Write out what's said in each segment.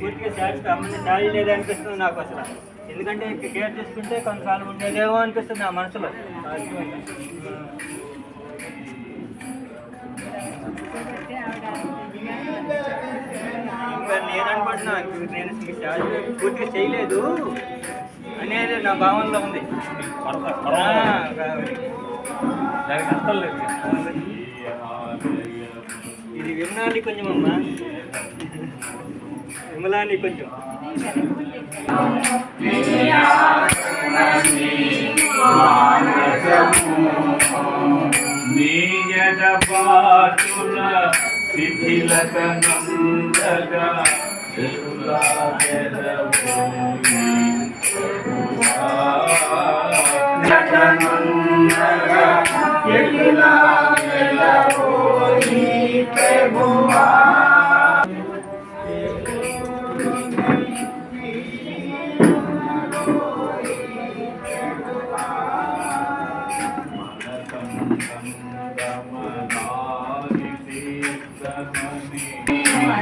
పూర్తిగా శారీ అమ్మని శారీ లేదనిపిస్తుంది నాకు అసలు. ఎందుకంటే కేర్ తీసుకుంటే కొంతకాలం ఉండేదేమో అనిపిస్తుంది నా మనసులో. నేను అనుకుంటున్నా నేను పూర్తిగా చేయలేదు అనేది నా భావనలో ఉంది. దానికి అర్థం లేదు. ఇది విమలాని కొంచెం అమ్మా. విమలాని కొంచెం నీయడ బాటున శిథిలత నందగా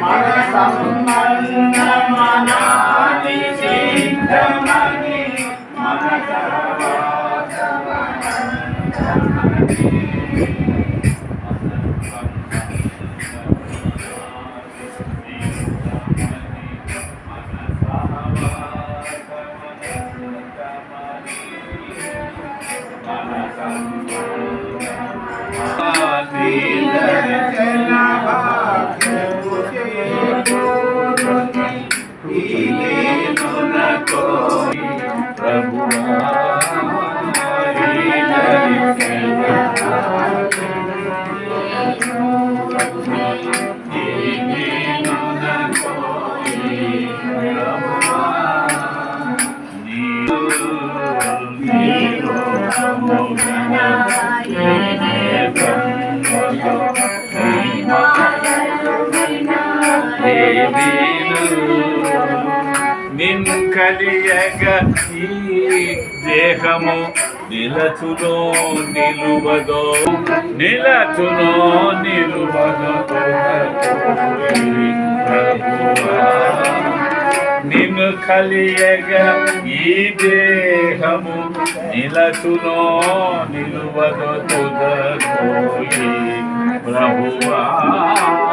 மனசம் Oh, చెరులా నిన్కలియగ ఈ దేహము నిలచునో నిలువదో. నిలచునో నిలువదో. నిన్ను కలియగ ఈ దేహము నిలచునో నిలువదో. తుదకోయి ప్రభువా.